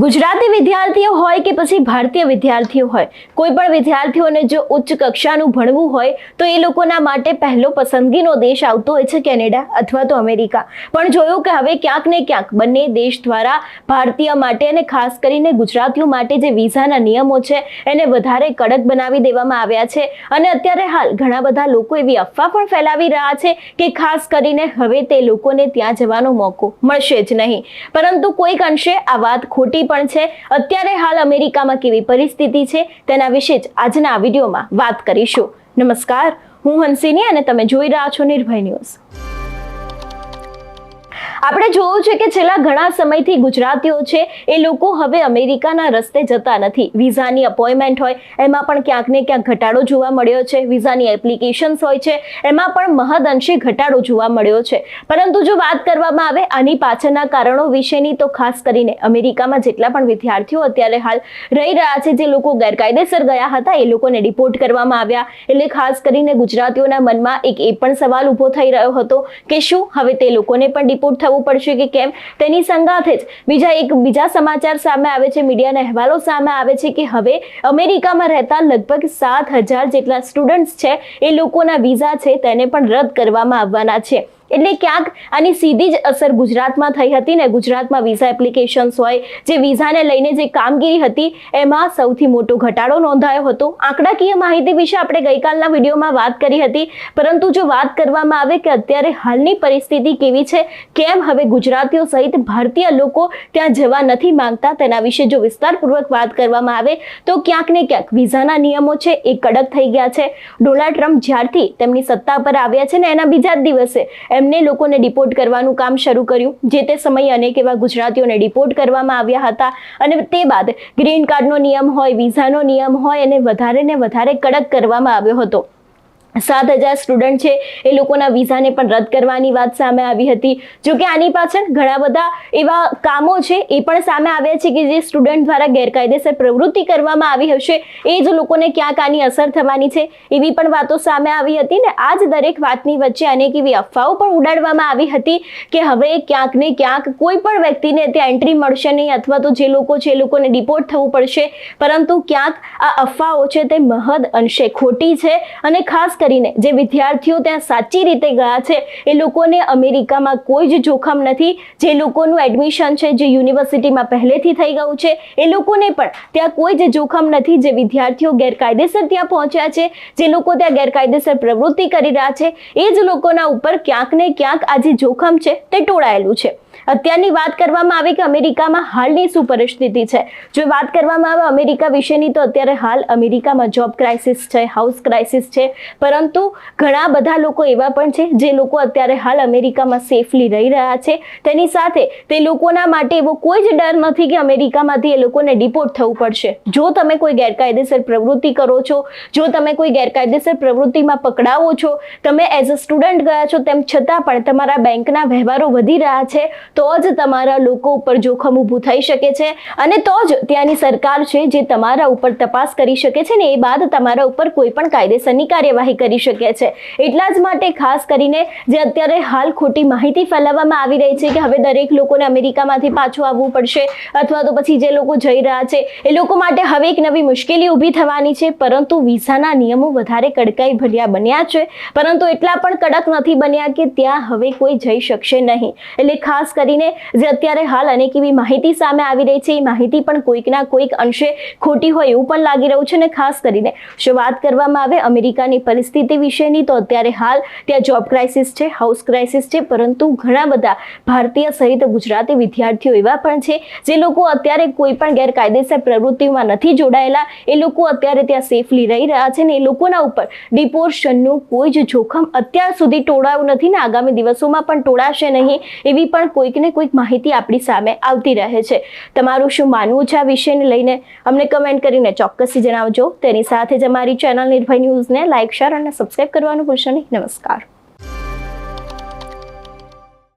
ગુજરાતી વિદ્યાર્થીઓ હોય કે પછી ભારતીય વિદ્યાર્થીઓ હોય, કોઈ પણ વિદ્યાર્થીઓને જો ઉચ્ચ કક્ષાનું ભણવું હોય, તો એ લોકોના માટે પહેલો પસંદગીનો દેશ આવતો હોય છે કેનેડા અથવા તો અમેરિકા. પણ જોયું કે હવે ક્યાંક ને ક્યાંક બંને દેશ દ્વારા ભારતીય માટે અને ખાસ કરીને ગુજરાતીઓ માટે જે વિઝાના નિયમો છે, એને વધારે કડક બનાવી દેવામાં આવ્યા છે. અને અત્યારે હાલ ઘણા બધા લોકો એવી અફવા પણ ફેલાવી રહ્યા છે કે ખાસ કરીને હવે તે લોકોને ત્યાં જવાનો મોકો મળશે જ નહીં. પરંતુ કોઈક અંશે આ વાત ખોટી પણ છે. અત્યારે હાલ અમેરિકામાં કેવી પરિસ્થિતિ છે તેના વિશે જ આજના વિડીયોમાં વાત કરીશું. નમસ્કાર, હું હંસિની અને તમે જોઈ રહ્યા છો નિર્ભય ન્યૂઝ. આપણે જોયું છે કે છેલ્લા ઘણા સમયથી ગુજરાતીઓ છે, એ લોકો હવે અમેરિકાના રસ્તે જતા નથી. વિઝાની અપોઇન્ટમેન્ટ હોય, એમાં પણ ક્યાંક ને ક્યાંક ઘટાડો જોવા મળ્યો છે. વિઝાની એપ્લિકેશન્સ હોય છે, એમાં પણ મહદઅંશે ઘટાડો જોવા મળ્યો છે. પરંતુ જો વાત કરવામાં આવે આની પાછળના કારણો વિશેની, તો ખાસ કરીને અમેરિકામાં જેટલા પણ વિદ્યાર્થીઓ અત્યારે હાલ રહી રહ્યા છે, જે લોકો ગેરકાયદેસર ગયા હતા, એ લોકોને ડિપોર્ટ કરવામાં આવ્યા. એટલે ખાસ કરીને ગુજરાતીઓના મનમાં એક એ પણ સવાલ ઊભો થઈ રહ્યો હતો કે શું હવે તે લોકોને પણ ડિપોર્ટ થવું પડશે કે કેમ? તેની સંગાથે જ બીજા એક બીજા સમાચાર સામે આવે છે, મીડિયાના અહેવાલો સામે આવે છે કે હવે અમેરિકામાં રહેતા લગભગ સાત હજાર જેટલા સ્ટુડન્ટ્સ છે, એ લોકોના વિઝા છે, તેને પણ રદ કરવામાં આવવાના છે. એટલે ક્યાંક આની સીધી જ અસર ગુજરાતમાં થઈ હતી ને ગુજરાતમાં વિઝા એપ્લિકેશન્સ હોય, જે વિઝાને લઈને જે કામગીરી હતી, એમાં સૌથી મોટો ઘટાડો નોંધાયો હતો. આંકડાકીય માહિતી વિશે આપણે ગઈકાલના વિડીયોમાં વાત કરી હતી, પરંતુ જો વાત કરવામાં આવે કે અત્યારે હાલની પરિસ્થિતિ કેવી છે, કેમ હવે ગુજરાતીઓ સહિત ભારતીય લોકો ત્યાં જવા નથી માંગતા, તેના વિશે જો વિસ્તારપૂર્વક વાત કરવામાં આવે, તો ક્યાંક ને ક્યાંક વિઝાના નિયમો છે એ કડક થઈ ગયા છે. ડોનાલ્ડ ટ્રમ્પ જ્યારથી તેમની સત્તા પર આવ્યા છે ને એના બીજા જ દિવસે એમને લોકોને ડિપોર્ટ કરવાનું કામ શરૂ કર્યું. જે તે સમયે અનેક એવા ગુજરાતીઓને ડિપોર્ટ કરવામાં આવ્યા હતા. અને તે બાદ ગ્રીન કાર્ડનો નિયમ હોય વિઝાનો નિયમ હોય અને વધારે ને વધારે કડક કરવામાં આવ્યો હતો. સાત હજાર સ્ટુડન્ટ છે. એ લોકોના વિઝાને પણ રદ કરવાની વાત સામે આવી હતી. જો કે આની પાછળ ઘણા બધા એવા કામો છે, એ પણ સામે આવ્યા છે કે જે સ્ટુડન્ટ દ્વારા ગેરકાયદેસર પ્રવૃત્તિ કરવામાં આવી હશે. એ જ લોકોને ક્યાંક આની અસર થવાની છે, એવી પણ વાતો સામે આવી હતી ને આ જ દરેક વાતની વચ્ચે અનેક એવી અફવાઓ પણ ઉડાડવામાં આવી હતી કે હવે ક્યાંક ને ક્યાંક કોઈ પણ વ્યક્તિને ત્યાં એન્ટ્રી મળશે નહીં અથવા તો જે લોકો છે, એ લોકોને ડિપોર્ટ થવું પડશે. પરંતુ ક્યાંક આ અફવાઓ છે તે મહદ અંશે ખોટી છે અને ખાસ કરીને જે વિદ્યાર્થીઓ ત્યાં સાચી રીતે ગયા છે, એ લોકોને અમેરિકામાં કોઈ જ જોખમ નથી. જે લોકોનું એડમિશન છે, જે યુનિવર્સિટીમાં પહેલેથી થઈ ગયું છે, એ લોકોને પણ ત્યાં કોઈ જ જોખમ નથી જે વિદ્યાર્થીઓ ગેરકાયદેસર ત્યાં પહોંચ્યા છે. જે લોકો ત્યાં ગેરકાયદેસર પ્રવૃત્તિ કરી રહ્યા છે, એ જ લોકોના ઉપર ક્યાંક ને ક્યાંક આ જે જોખમ છે તે ટોળાયેલું છે. અત્યારની વાત કરવામાં આવે કે અમેરિકામાં હાલની શું પરિસ્થિતિ છે? જો વાત કરવામાં આવે અમેરિકા વિશેની, તો અત્યારે હાલ અમેરિકામાં જોબ ક્રાઇસિસ છે, હાઉસ ક્રાઇસિસ છે. પરંતુ ઘણા બધા લોકો એવા પણ છે, જે લોકો અત્યારે હાલ અમેરિકામાં સેફલી રહી રહ્યા છે. તેની સાથે તે લોકોના માટે એવો કોઈ જ ડર નથી કે અમેરિકામાંથી એ લોકોને ડિપોર્ટ થવું પડશે. જો તમે કોઈ ગેરકાયદેસર પ્રવૃત્તિ કરો છો, જો તમે કોઈ ગેરકાયદેસર પ્રવૃત્તિમાં પકડાવો છો, તમે એઝ અ સ્ટુડન્ટ ગયા છો, તેમ છતાં પણ તમારા બેંકના વ્યવહારો વધી રહ્યા છે તો જ તમારા લોકો ઉપર જોખમ ઊભું થઈ શકે છે અને તો જ ત્યાંની સરકાર છે જે તમારા ઉપર તપાસ કરી શકે છે ને એ બાદ તમારા ઉપર કોઈ પણ કાયદેસરની કાર્યવાહી કરી શકે છે. એટલા જ માટે ખાસ કરીને જે અત્યારે હાલ ખોટી માહિતી ફેલાવવામાં આવી રહી છે કે હવે દરેક લોકોને અમેરિકામાંથી પાછું આવવું પડશે અથવા તો પછી જે લોકો જઈ રહ્યા છે એ લોકો માટે હવે એક નવી મુશ્કેલી ઊભી થવાની છે, પરંતુ વિઝાના નિયમો વધારે કડકાઈ ભર્યા બન્યા છે. પરંતુ એટલા પણ કડક નથી બન્યા કે ત્યાં હવે કોઈ જઈ શકશે નહીં. એટલે ખાસ કરીને જે અત્યારે હાલ અનેક એવી માહિતી સામે આવી રહી છે. એ માહિતી પણ કોઈકના કોઈક અંશે ખોટી હોય એવું પણ લાગી રહ્યું છે અને ખાસ કરીને જો વાત કરવામાં આવે અમેરિકાની પરિસ્થિતિ વિશેની તો અત્યારે હાલ ત્યાં જોબ ક્રાઇસિસ છે, હાઉસ ક્રાઇસિસ છે, પરંતુ ઘણા બધા ભારતીય સહિત ગુજરાતી વિદ્યાર્થીઓ એવા પણ છે જે લોકો અત્યારે કોઈ પણ ગેરકાયદેસર પ્રવૃત્તિમાં નથી જોડાયેલા. એ લોકો અત્યારે ત્યાં સેફલી રહી રહ્યા છે ને એ લોકોના ઉપર ડિપોર્શનનું કોઈ જ જોખમ અત્યાર સુધી ટોળાયું નથી ને આગામી દિવસોમાં પણ ટોળાશે નહીં એવી પણ કોઈક ને કોઈક માહિતી આપણી સામે આવતી રહે છે. તમારું શું માનવું છે આ વિષયને લઈને? અમને કમેન્ટ કરીને ચોક્કસથી જણાવજો. તેની સાથે જ અમારી ચેનલ નિર્ભય ન્યૂઝને લાઇક શેર અને સબસ્ક્રાઈબ કરવાનું ભૂલશો નહીં. નમસ્કાર.